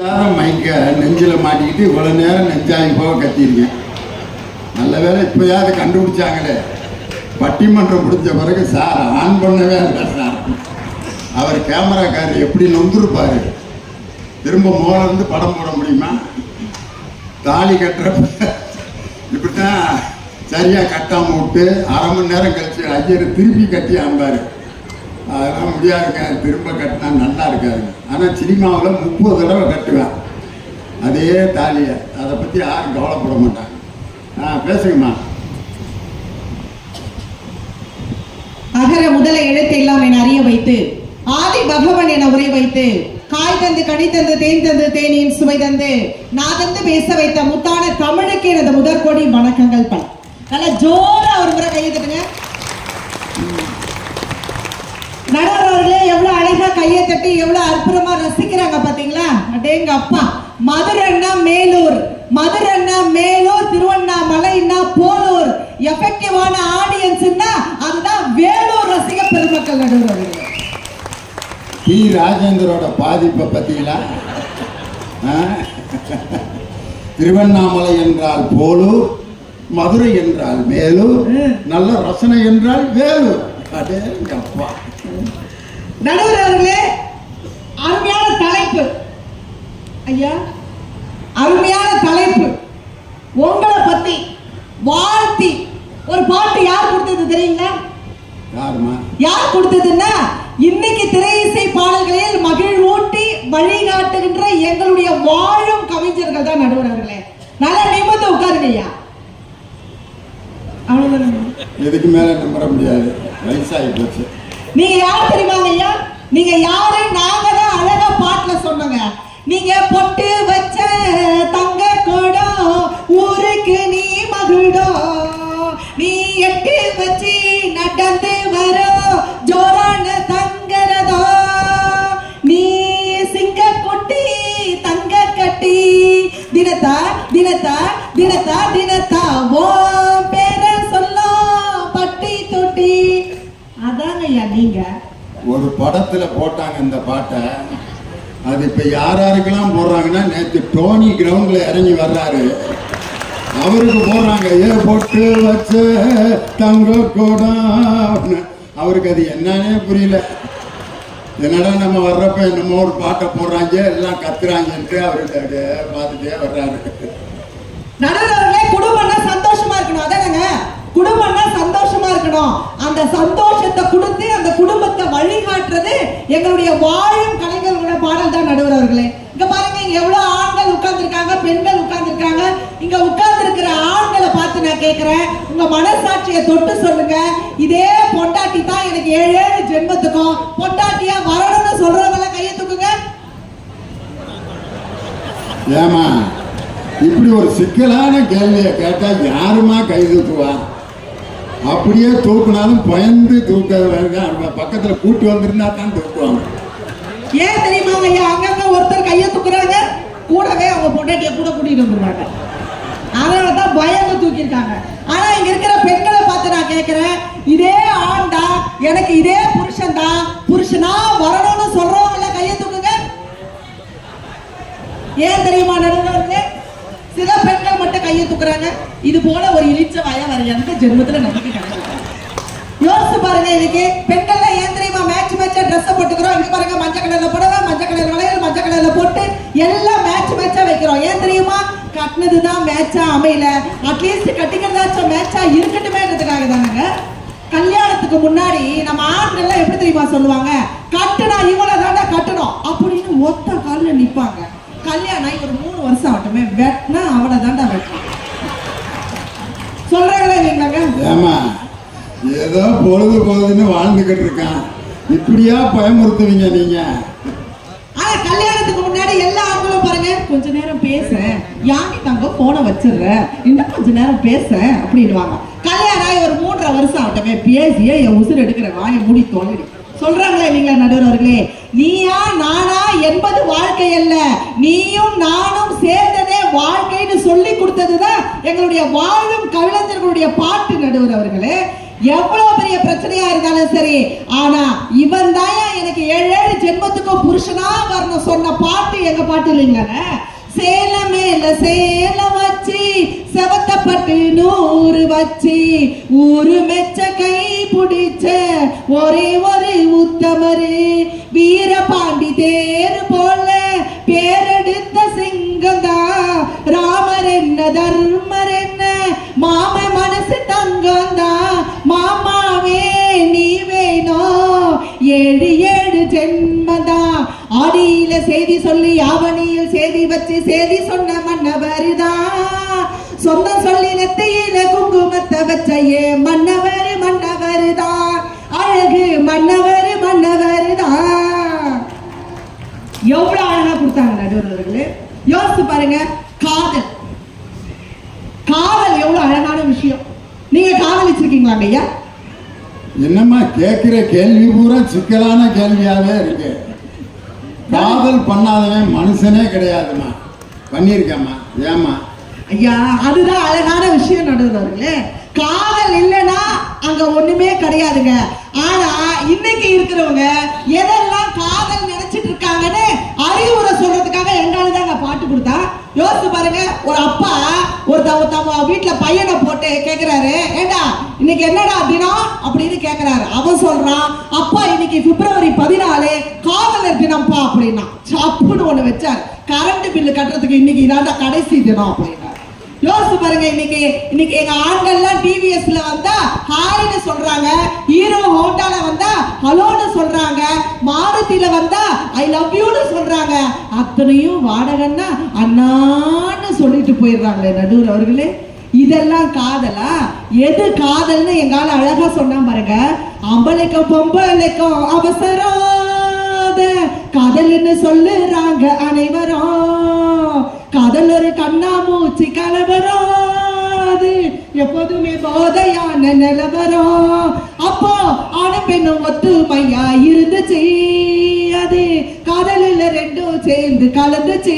நேரம் மைக்க நெஞ்சில் மாட்டிக்கிட்டு இவ்வளோ நேரம் நெஞ்சாயி போக கத்திருக்கேன் நல்ல வேளை இப்போயாவது கண்டுபிடிச்சாங்களே. பட்டிமன்றம் முடிஞ்ச பிறகு சார் ஆன் பண்ணவே இல்லை சார். அவர் கேமராக்காரர் எப்படி நொந்துருப்பார்? திரும்ப மோலேருந்து படம் போட முடியுமா? தாலி கட்டுறப்ப இப்படித்தான் சரியாக கட்டாமல் விட்டு அரை மணி நேரம் கழிச்சு ஐயர் திருப்பி கட்டி ஆம்பாரு அதெல்லாம் முடியாதுங்க திரும்ப கட்டினா நல்லா இருக்காது. ஆனால் சினிமாவில் முப்பது தடவை கட்டுவேன். அதே தாலியை. அதை பற்றி யாரும் கவலைப்பட மாட்டாங்க. ஆ பேசுங்கம்மா. அகர முதல எழுத்து எல்லாம் என அறிய வைத்து ஆதி பகவன் என உரை வைத்து காய் தந்து கனி தந்து தேன் தந்து தேனியின் சுவை தந்து நான் தந்து பேச வைத்த முத்தான தமிழுக்கு எனது முதற்கோடி வணக்கங்கள் பல. நல்லா ஜோரா ஒரு முறை கையெழுத்துங்க நடுவர் அவர்களே எவ்வளவு அழகா கையை தட்டி எவ்வளவு அற்புதமா ரசிக்கிறாங்க பாத்தீங்களா? அடேங்க அப்பா. மதுரைன்னா மேலூர். மதுரைன்னா மேலூர் திருவண்ணாமலைன்னா போலூர். எஃபெக்டிவான ஆடியன்ஸ்னா அதுதான் வேலூர் ரசிக பெருமக்கள் நடுவர் அவர்களே டி ராஜேந்தரோட பாதிப்பை பார்த்தீங்களா? திருவண்ணாமலை என்றால் போலூர் மதுரை என்றால் மேலூர் நல்ல ரசனை என்றால் வேலூர். எங்க அப்பா நடுவர் அவர்களே அருமையான தலைப்பு. ஐயா அருமையான தலைப்பு. உங்களை பத்தி வாழ்த்தி ஒரு பாட்டு யார் கொடுத்தது தெரியுங்களா? யார் கொடுத்ததுன்னா இன்னைக்கு திரை இசை பாடல்களில் மகிழ்வூட்டி வழிகாட்டுகின்ற எங்களுடைய வாழும் கவிஞர்கள் தான் நடுவர் அவர்களே நல்லா நிமிர்ந்து உட்காருங்க ஐயா. அவ்வளவுதான்? இதுக்கு மேலே நம்புற முடியாது? வயசாகி போச்சு. நீங்க யார் தெரியுமாங்க ஐயா? நீங்க யாரு நாங்க தான் அழகா பாட்டுல சொன்னங்க. நீங்க பொட்டு இப்போ யார் யாருக்கெல்லாம் போடுறாங்கன்னா நேற்று டோனி கிரவுண்டில் இறங்கி வர்றாரு. அவருக்கு போடுறாங்க ஏ பொட்டு வச்ச தங்க கூடம் அவருக்கு அது என்னன்னே புரியல. என்னடா நம்ம வர்றப்ப என்னமோ ஒரு பாட்டை போடுறாங்க எல்லாம் கத்துறாங்கன்ட்டு அவருக்கு அப்படியே பார்த்துட்டே வர்றாரு. குடும்பம்னா சந்தோஷமா இருக்கணும். அதானங்க? குடும்பம்னா சந்தோஷமா இருக்கணும். அந்த சந்தோஷத்தை கொடுத்து அந்த குடும்பத்தை வழிகாட்டுறது எங்களுடைய வாழும் கலைஞர்களோட பாடல் தான் நடுவர் அவர்களே இங்க பாருங்க இங்க எவ்வளவு ஆண்கள் உட்கார்ந்துருக்காங்க பெண்கள் உட்கார்ந்துருக்காங்க. இங்க உட்கார்ந்துருக்கிற ஆண்களை பார்த்து நான் கேட்கிறேன் உங்க மனசாட்சியை தொட்டு சொல்லுங்க. இதே பொண்டாட்டி தான் எனக்கு ஏழு ஏழு ஜென்மத்துக்கும். பொண்டாட்டியா வரணும்னு சொல்றவங்க கையை தூக்குங்க. ஏமா இப்படி ஒரு சிக்கலான கேள்வியை கேட்டா யாருமா கை தூக்குவா? அப்படியே தூக்குனாலும் பயந்து தூக்க பக்கத்துல கூட்டி வந்திருந்தா தான் தூக்குவாங்க. ஏன் தெரியுமா ஐயா? அங்கங்க ஒருத்தர் கையை தூக்குறாங்க. கூடவே அவங்க பொண்டாட்டிய கூட கூட்டிட்டு வந்துருவாங்க அதனால தான் பயந்து தூக்கியிருக்காங்க. ஆனா இங்க இருக்கிற பெண்களை பார்த்து நான் கேட்கிறேன் இதே ஆண்டா எனக்கு இதே புருஷன் தான் புருஷனா வரணும்னு சொல்றவங்கள கையை தூக்குங்க. ஏன் தெரியுமா நடுவர்களே சில பெண்கள் மட்டும் கையை தூக்குறாங்க இது போல ஒரு இழிச்ச வய வர எந்த ஜென்மத்துல நமக்கு கிடையாது யோசிச்சு பாருங்க இன்னைக்கு பெண்கள்லாம் ஏன் தெரியுமா? மேட்ச் மேட்சா ட்ரெஸ் போட்டுக்கிறோம். இங்க பாருங்க மஞ்சள் கலர்ல புடவை மஞ்சள் கலர் வளையல் மஞ்சள் கலர்ல போட்டு எல்லாம் மேட்ச் மேட்சா வைக்கிறோம். ஏன் தெரியுமா? கட்டினதுதான் மேட்சா அமையல. அட்லீஸ்ட் கட்டிக்கிறதாச்சும் மேட்சா இருக்கட்டுமேன்றதுக்காக தானுங்க. கல்யாணத்துக்கு முன்னாடி நம்ம ஆண்கள்லாம் எப்படி தெரியுமா சொல்லுவாங்க? கட்டுனா இவ்வளவு தாண்டா கட்டணும் அப்படின்னு ஒத்த காலில் நிப்பாங்க. கல்யாணம் ஆகி ஒரு மூணு வருஷம் ஆகட்டுமே. வெட்டினா அவளை தாண்டா வெட்டணும். சொல்றாங்களா இல்லைங்களாங்க ஏமா ஏதோ பொழுது போகுதுன்னு வாழ்ந்துகிட்டு இருக்கான். இப்படியா பயமுறுத்துவீங்க நீங்க? ஆனா கல்யாணத்துக்கு முன்னாடி எல்லா ஆண்களும் பாருங்க கொஞ்ச நேரம் பேச யானி தங்க போனை வச்சிடுற இன்னும் கொஞ்ச நேரம் பேச அப்படின்னுவாங்க. கல்யாணம் ஒரு மூன்றரை வருஷம் ஆகட்டமே பேசியே என் உசுர் எடுக்கிற வாயை மூடி தோல்வி சொல்றாங்களா இல்லைங்களா நடுவர் அவர்களே? நீயா நானா என்பது வாழ்க்கை அல்ல நீயும் நானும் சேர்ந்ததே வாழ்க்கைன்னு சொல்லி கொடுத்ததுதான் எங்களுடைய வாழும் கவிஞர்களுடைய பாட்டு நடுவர் அவர்களே. எவ்வளவு பெரிய பிரச்சனையா இருந்தாலும் சரி ஆனா இவன் தான் எனக்கு ஏழு ஏழு ஜென்மத்துக்கும் புருஷனா வரணும் சொன்ன பாட்டு எங்க பாட்டு இல்லைங்களே? இல்ல சேலம் வச்சு செவத்தப்பட்டு நூறு வச்சு ஊரு மெச்ச கை பிடிச்ச ஒரே ஒரு உத்தமரே. தேர் போல பேரெடுத்த சிங்கந்தா. ராமர் என்ன தர்மர் என்ன? மாம மனசு தங்கந்தா. மாமாவே நீ வேணும் ஏழு ஏழு ஜென்மதா ஆடியில செய்தி சொல்லி ஆவணியில் செய்தி வச்சு செய்தி சொன்ன மன்னவருதான். சொந்தம் சொல்லி நெத்தையில குங்குமத்தை வச்ச ஏ மன் பாருங்க காதல். காதல் எவ்வளவு அழகான விஷயம். நீங்க காதலிச்சிருக்கீங்களா ஐயா என்னம்மா கேட்கிற கேள்வி பூரா சிக்கலான கேள்வியாவே இருக்கு. காதல் பண்ணாதவன் மனுஷனே கிடையாதும்மா. பண்ணியிருக்கேம்மா. ஏம்மா? ஐயா அதுதான் அழகான விஷயம் நடுவர்களே காதல் இல்லைன்னா அங்க ஒண்ணுமே கிடையாதுங்க. ஆனா இன்னைக்கு இருக்கிறவங்க எதெல்லாம் காதல் இருக்காங்கன்னு அறிவுரை சொல்றதுக்காக எங்கால தாங்க பாட்டு கொடுத்தா. யோசிச்சு பாருங்க ஒரு அப்பா ஒரு தவ வீட்டுல பையனை போட்டு கேக்குறாரு. ஏண்டா இன்னைக்கு என்னடா தினம் அப்படின்னு கேக்குறாரு. அவன் சொல்றான் அப்பா இன்னைக்கு பிப்ரவரி பதினாலு காதலர் தினம்ப்பா அப்படின்னா சப்புன்னு ஒண்ணு வச்சார். கரண்ட் பில்லு கட்டுறதுக்கு இன்னைக்கு இதாண்டா கடைசி தினம் அப்படின்னா. யோசிச்சு பாருங்க இன்னைக்கு இன்னைக்கு எங்க ஆண்கள்லாம் டிவிஎஸ்ல வந்தா ஹாய்னு சொல்றாங்க ஹீரோ ஹோண்டால வந்தா ஹலோன்னு சொல்றாங்க மாருதியில வந்தா ஐ லவ் யூன்னு சொல்றாங்க. அத்தனையும் வாடகைன்னா அண்ணான்னு சொல்லிட்டு போயிடுறாங்களே நடுவர் அவர்களே. இதெல்லாம் காதலா? எது காதல்னு எங்கால அழகா சொன்னா பாருங்க. அம்பளைக்கும் பொம்பளைக்கும் அவசரம். காதல்னு சொல்லுறாங்க அனைவரும். கடல் ஒரு கண்ணாமூச்சி கலவராது அது எப்போதுமே போதையான நிலவரம் அப்போ ஆன பெண்ணும் ஒத்துமையா இருந்துச்சு. அது கடலில் ரெண்டும் சேர்ந்து கலந்துச்சு.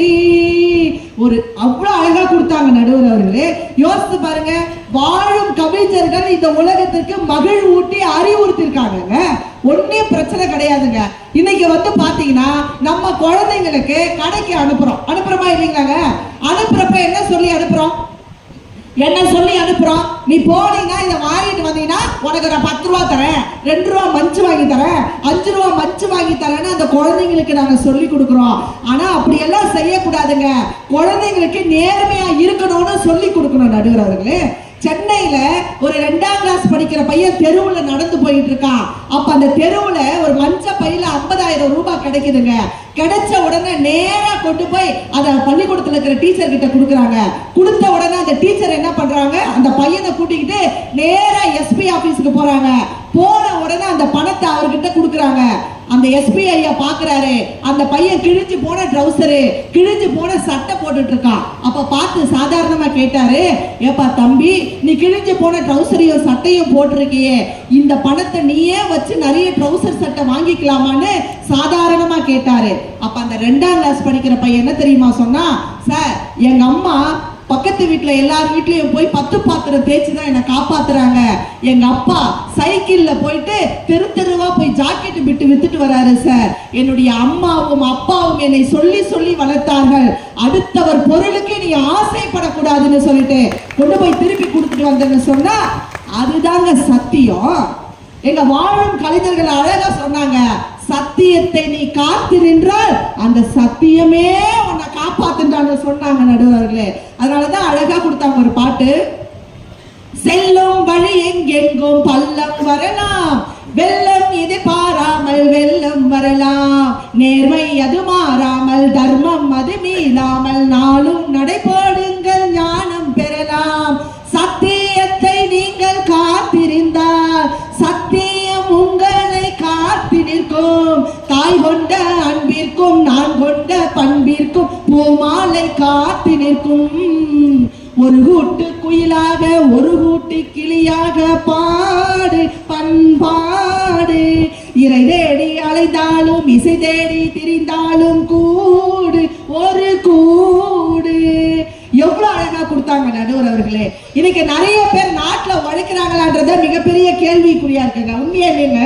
ஒரு அவ்வளவு அழகா கொடுத்தாங்க நடுவர் அவர்களே. யோசித்து பாருங்க வாழும் கவிஞர்கள் இந்த உலகத்திற்கு மகிழ் ஊட்டி அறிவுறுத்திருக்காங்க ஒன்னே பிரச்சனை கிடையாதுங்க. இன்னைக்கு வந்து பாத்தீங்கன்னா நம்ம குழந்தைங்களுக்கு கடைக்கு அனுப்புறோம். அனுப்புறமா இல்லைங்களாங்க? அனுப்புறப்ப என்ன சொல்லி அனுப்புறோம்? என்ன சொல்லி அனுப்புறோம்? நீ போனீங்கன்னா இதை வாங்கிட்டு வந்தீங்கன்னா உனக்கு நான் பத்து ரூபா தரேன். ரெண்டு ரூபா மஞ்சு வாங்கி தரேன். அஞ்சு ரூபா மஞ்சு வாங்கி தரேன்னு அந்த குழந்தைங்களுக்கு நாங்க சொல்லி கொடுக்குறோம். ஆனா அப்படியெல்லாம் செய்யக்கூடாதுங்க. குழந்தைங்களுக்கு நேர்மையா இருக்கணும்னு சொல்லி கொடுக்கணும் நடுகிறார்களே சென்னையில ஒரு ரெண்டாம் கிளாஸ் படிக்கிற பையன் தெருவுல நடந்து போயிட்டு இருக்கான். அப்ப அந்த தெருவுல ஒரு மஞ்ச பையில ஐம்பதாயிரம் ரூபாய் கிடைக்குதுங்க. கிடைச்ச உடனே நேரா கொண்டு போய் அத பள்ளிக்கூடத்துல இருக்கிற டீச்சர் கிட்ட கொடுக்குறாங்க. கொடுத்த உடனே அந்த டீச்சர் என்ன பண்றாங்க? அந்த பையனை கூட்டிக்கிட்டு நேரா எஸ்பி ஆபீஸ்க்கு போறாங்க. போன உடனே அந்த பணத்தை அவர்கிட்ட கொடுக்குறாங்க. அந்த எஸ்பி ஐயா பாக்குறாரு. அந்த பையன் கிழிஞ்சு போன ட்ரௌசரு கிழிஞ்சு போன சட்டை போட்டுட்டு இருக்கான் அப்ப பார்த்து சாதாரணமா கேட்டாரு ஏப்பா தம்பி நீ கிழிஞ்சு போன ட்ரௌசரையும் சட்டையும் போட்டிருக்கியே. இந்த பணத்தை நீயே வச்சு நிறைய ட்ரௌசர் சட்டை வாங்கிக்கலாமான்னு சாதாரணமா கேட்டாரு. அப்ப அந்த ரெண்டாம் கிளாஸ் படிக்கிற பையன் என்ன தெரியுமா சொன்னா சார் எங்க அம்மா பக்கத்து வீட்டில் எல்லார் வீட்லயும் போய் பத்து பாத்திரம் தேய்ச்சி தான் என்னை காப்பாத்துறாங்க. எங்க அப்பா சைக்கிள்ல போயிட்டு தெரு தெருவா போய் ஜாக்கெட் விட்டு வித்துட்டு வராரு சார். என்னுடைய அம்மாவும் அப்பாவும் என்னை சொல்லி சொல்லி வளர்த்தார்கள். அடுத்தவர் பொருளுக்கு நீ ஆசைப்படக்கூடாதுன்னு சொல்லிட்டு கொண்டு போய் திருப்பி கொடுத்துட்டு வந்தேன்னு சொன்னா அதுதாங்க சத்தியம். எங்க வாழும் கலைஞர்கள் அழகா சொன்னாங்க சத்தியத்தை நீ காத்து நின்றால் அந்த சத்தியமே உன்னை காப்பாத்துன்றான்னு சொன்னாங்க நடுவர்களே. அதனாலதான் அழகா கொடுத்தாங்க ஒரு பாட்டு. செல்லும் வழி எங்கெங்கும் பள்ளம் வரலாம். வெள்ளம் எதிர்பாராமல் வெள்ளம் வரலாம். நேர்மை அது மாறாமல் தர்மம் அது மீளாமல் நாளும் நடைபோடுங்கள் கொண்ட அன்பிற்கும் நான் கொண்ட பண்பிற்கும் பூமாலை காத்து நிற்கும். ஒரு கூட்டு குயிலாக ஒரு கூட்டு கிளியாக பாடு பண்பாடு. இறை தேடி அலைந்தாலும் இசை தேடி திரிந்தாலும் கூடு ஒரு கூடு. எவ்வளவு அழகா கொடுத்தாங்க நடுவர் அவர்களே. இன்னைக்கு நிறைய பேர் நாட்டுல உழைக்கிறாங்களான்றத மிகப்பெரிய கேள்விக்குறியா இருக்குங்க. உண்மையா இல்லைங்க?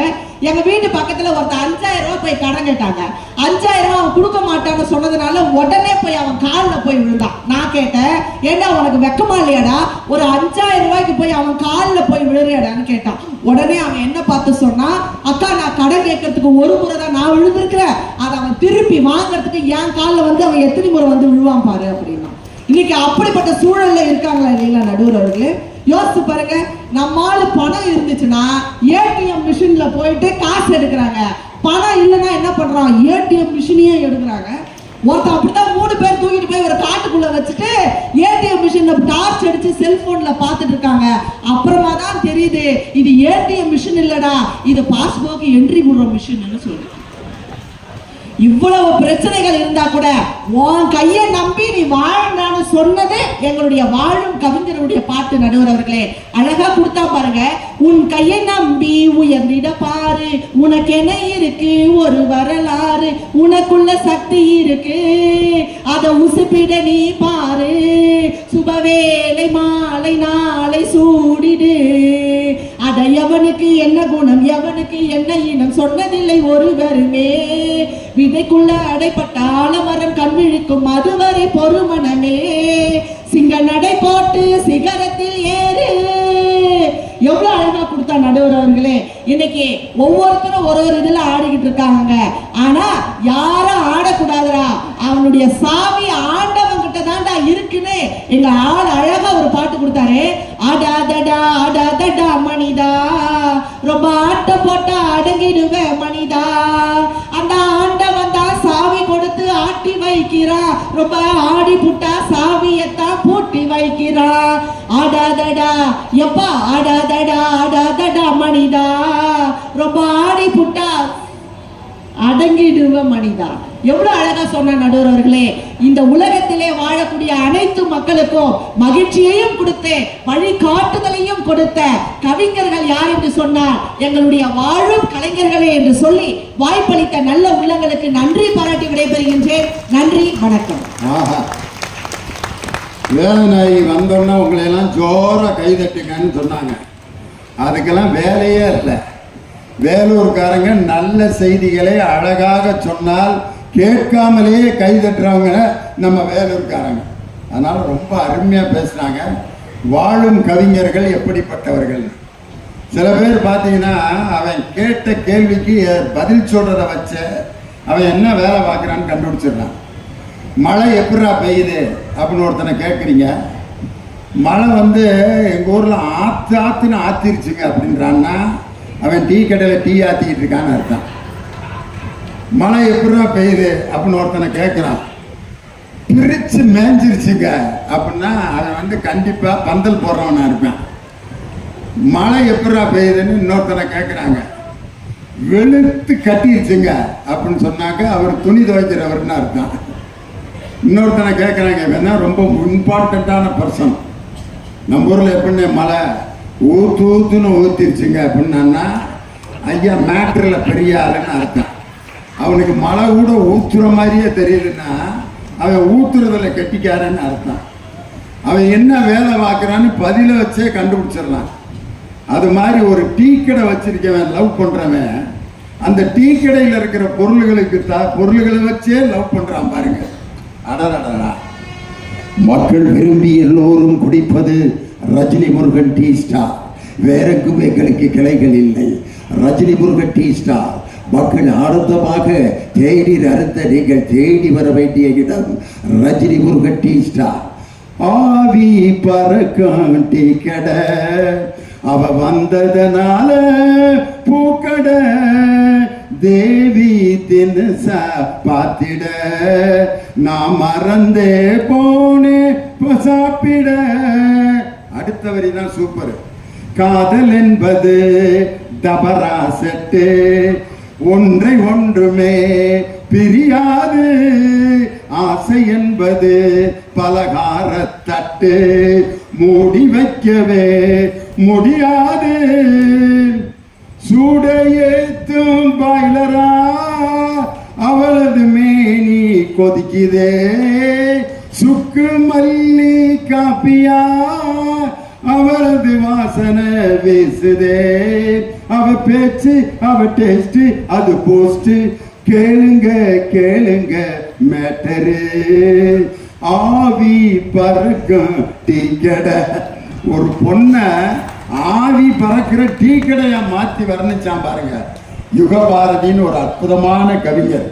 எங்க வீட்டு பக்கத்துல ஒருத்த அஞ்சாயிரம் ரூபாய் போய் கடன் கேட்டாங்க. அஞ்சாயிரம் ரூபாய் அவன் கொடுக்க மாட்டான்னு சொன்னதுனால உடனே போய் அவன் காலில் போய் விழுந்தான். நான் கேட்டேன் ஏண்டா உனக்கு வெக்கமா இல்லையாடா? ஒரு அஞ்சாயிரம் ரூபாய்க்கு போய் அவன் காலில் போய் விழுறியாடான்னு கேட்டான். உடனே அவன் என்ன பார்த்து சொன்னா அக்கா நான் கடன் கேட்கறதுக்கு ஒரு முறை தான் நான் விழுந்திருக்கிறேன். அதை அவன் திருப்பி வாங்குறதுக்கு என் காலில் வந்து அவன் எத்தனை முறை வந்து விழுவான் பாரு அப்படின்னா. இன்னைக்கு அப்படிப்பட்ட சூழல்ல இருக்காங்களா இல்லைங்களா நடுவர் அவர்களே? யோசிச்சு பாருங்க. நம்மால பணம் இருந்துச்சுன்னா ஏடிஎம் மிஷின்ல போயிட்டு காசு எடுக்கிறாங்க. பணம் இல்லைன்னா என்ன பண்றோம் ஏடிஎம் மிஷினையே எடுக்கிறாங்க. ஒருத்தன் அப்படித்தான் மூணு பேர் தூக்கிட்டு போய் ஒரு காட்டுக்குள்ள வச்சுட்டு ஏடிஎம் மிஷின்ல டார்ச் அடிச்சு செல்போன்ல பார்த்துட்டு இருக்காங்க. அப்புறமா தான் தெரியுது இது ஏடிஎம் மிஷின் இல்லடா இது பாஸ்புக் என்ட்ரி போடுற மிஷின்னு சொல்லி இவ்வளவு பிரச்சனைகள் இருந்தா கூட உன் கையை நம்பி நீ வாழ்ந்தான்னு சொன்னது எங்களுடைய வாழும் கவிஞருடைய பாட்டு நடுவர் அவர்களே. அழகா கொடுத்தா பாருங்க. உன் கையை நம்பி உயர்ந்திட பாரு. உனக்கு என்ன இருக்கு? ஒரு வரலாறு. உனக்குள்ள சக்தி இருக்கு. அத உசுப்பிட நீ பாரு. சுபவேளை மாலை நாளை சூடிடு. அட எவனுக்கு என்ன குணம் எவனுக்கு என்ன இனம் சொன்னதில்லை ஒருவருமே. விதைக்குள்ள அடைப்பட்ட ஆலமரம் கண்விழிக்கும் அதுவரை பொறுமனமே சிங்க நடை போட்டு சிகரத்தில் ஏறு. எவ்வளவு அழகா கொடுத்தா நடுவர் அவர்களே இன்னைக்கு ஒவ்வொருத்தரும் ஒரு ஒரு இதுல ஆடிக்கிட்டு இருக்காங்க. ஆனா யாரும் ஆடக்கூடாதுடா. அவனுடைய சாமி ஆண்டவன் கிட்ட தான்டா இருக்குன்னு எங்க ஆள் அழகா ஒரு பாட்டு கொடுத்தாரு. அடாதடா ஆடாதடா மனிதா. ரொம்ப ஆட்ட போட்டா அடங்கிடுவ மனிதா. அந்த ஆண்டவன் தான் சாவி கொடுத்து ஆட்டி வைக்கிறா. ரொம்ப ஆடி புட்டா சாவியத்தான் பூட்டி வைக்கிறா. ஆடாதடா எப்பா ஆடாதடா ஆடாதடா மனிதா. ரொம்ப ஆடி புட்டா அடங்கிடுவ மனிதா. எவ்வளவு அழகா சொன்ன நடுவர் அவர்களே இந்த உலகத்திலே வாழக்கூடிய அனைத்து மக்களுக்கும் மகிழ்ச்சியையும் கொடுத்து வழிகாட்டுதலையும் கொடுத்த கவிஞர்கள் யார் என்று சொன்னால் எங்களுடைய வாழும் கலைஞர்களே என்று சொல்லி வாய்ப்பளித்த நல்ல உள்ளங்களுக்கு நன்றி பாராட்டி விடைபெறுகின்றேன். நன்றி வணக்கம். ஆஹா. வேதநாயகி வந்தோன்னே உங்களை எல்லாம் ஜோரா கைதட்டுங்கன்னு சொன்னாங்க. அதுக்கெல்லாம் வேலையே இல்லை. வேலூர்காரங்க நல்ல செய்திகளை அழகாக சொன்னால் கேட்காமலேயே கை தட்டுறவங்க நம்ம வேலூர்காரங்க. அதனால் ரொம்ப அருமையாக பேசுனாங்க வாழும் கவிஞர்கள் எப்படிப்பட்டவர்கள்? சில பேர் பார்த்தீங்கன்னா அவன் கேட்ட கேள்விக்கு பதில் சொல்கிறத வச்ச அவன் என்ன வேலை பார்க்குறான்னு கண்டுபிடிச்சிடுறான். மழை எப்படிடா பெய்யுது அப்படின்னு ஒருத்தனை கேட்குறீங்க. மழை வந்து எங்கள் ஊரில் ஆற்று ஆற்றுன்னு ஆத்திருச்சுங்க அப்படின்றான்னா அவன் டீ கடையில் டீ ஆற்றிக்கிட்டு இருக்கான்னு அர்த்தம். மழை எப்படிடா பெய்யுது அப்படின்னு ஒருத்தனை கேட்குறான் பிரித்து மேஞ்சிருச்சுங்க அப்படின்னா அவன் வந்து கண்டிப்பாக பந்தல் போடுறவனாக இருப்பேன். மழை எப்படா பெய்யுதுன்னு இன்னொருத்தனை கேட்குறாங்க வெளுத்து கட்டிடுச்சுங்க அப்படின்னு சொன்னாக்க அவர் துணி துவைக்கிறவர்னு அர்த்தம் இன்னொருத்தனை கேட்குறாங்க வேணா ரொம்ப இம்பார்ட்டண்ட்டான பர்சன் நம்ம ஊரில் எப்படின்னு மழை ஊத்து ஊத்துன்னு ஊத்திருச்சுங்க அப்படின்னா ஐயா மேட்ரில் பெரிய ஆளுன்னு அர்த்தம். அவனுக்கு மழை கூட ஊத்துற மாதிரியே தெரியலன்னா அவன் ஊற்றுறதில் கெட்டிக்காரன்னு அர்த்தம். அவன் என்ன வேலை பார்க்குறான்னு பதில வச்சே கண்டுபிடிச்சிடலாம். அது மாதிரி ஒரு டீ கடை வச்சிருக்கவன் லவ் பண்ணுறவன் அந்த டீ கடையில் இருக்கிற பொருள்களுக்கு த பொருள்களை வச்சே லவ் பண்ணுறான் பாருங்க. அடடடடா மக்கள் விரும்பி எல்லோரும் குடிப்பது ரஜினி முருகன் டீ ஸ்டார். வேற எங்களுக்கு கிளைகள் இல்லை. Rajini Murugan tea star. மக்கள் ஆனந்தமாக தேடி அருந்த நீங்கள் தேடி வர வேண்டிய இடம் ரஜினி முருகன் டீ ஸ்டார் ஆவி பறக்கும் டீ கடை. அவ வந்ததனால பூக்கட தேவி தினசா பார்த்திட. நான் மறந்தே போனே சாப்பிட அடுத்த வரி தான் சூப்பர். காதல் என்பது தபரா செட்டு. ஒன்றை ஒன்றுமே பிரியாது. ஆசை என்பது பலகாரத்தட்டு மூடி வைக்கவே முடியாது. சூடையேத்தும் பாய்லரா அவளது மேனி கொதிக்குதே. சுக்கு மல்லி காப்பியா அவரது வாசனை வீசுதே. அவ பேச்சு அவ டேஸ்ட் அது போஸ்ட் கேளுங்க கேளுங்க மேட்டரு. ஆவி பறக்கும் டீ கடை. ஒரு பொண்ணை ஆவி பறக்கிற டீ கடையா மாத்தி வர்ணிச்சான் பாருங்க. யுகபாரதின்னு ஒரு அற்புதமான கவிஞர்.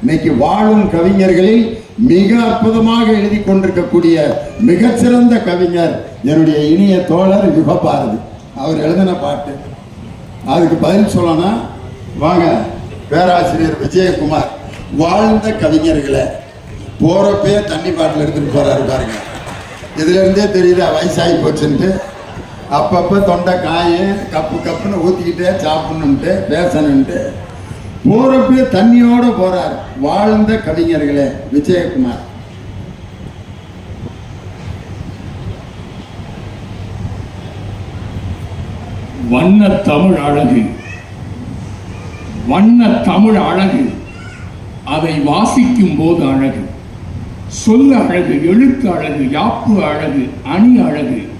இன்னைக்கு வாழும் கவிஞர்களில் மிக அற்புதமாக எழுதி கொண்டிருக்கக்கூடிய மிகச்சிறந்த கவிஞர் என்னுடைய இனிய தோழர் யுகபாரதி. அவர் எழுதின பாட்டு. அதுக்கு பதில் சொல்லணும் வாங்க பேராசிரியர் விஜயகுமார் வாழ்ந்த கவிஞர்களை போறப்பே தண்ணி பாட்டில் எடுத்துட்டு போறாரு பாருங்க. இதுல இருந்தே தெரியுதா வயசாகி போச்சுன்ட்டு. அப்பப்போ தொண்டை காய கப்பு கப்புன்னு ஊற்றிக்கிட்டே சாப்பிடணுன்ட்டு பேசணுன்ட்டு. போறப்பே தண்ணியோட போறார். வாழ்ந்த கவிஞர்களே விஜயகுமார். வண்ண தமிழ் அழகு. வண்ண தமிழ் அழகு. அதை வாசிக்கும் போது அழகு. சொல்ல அழகு எழுத்து அழகு யாப்பு அழகு அணி அழகு.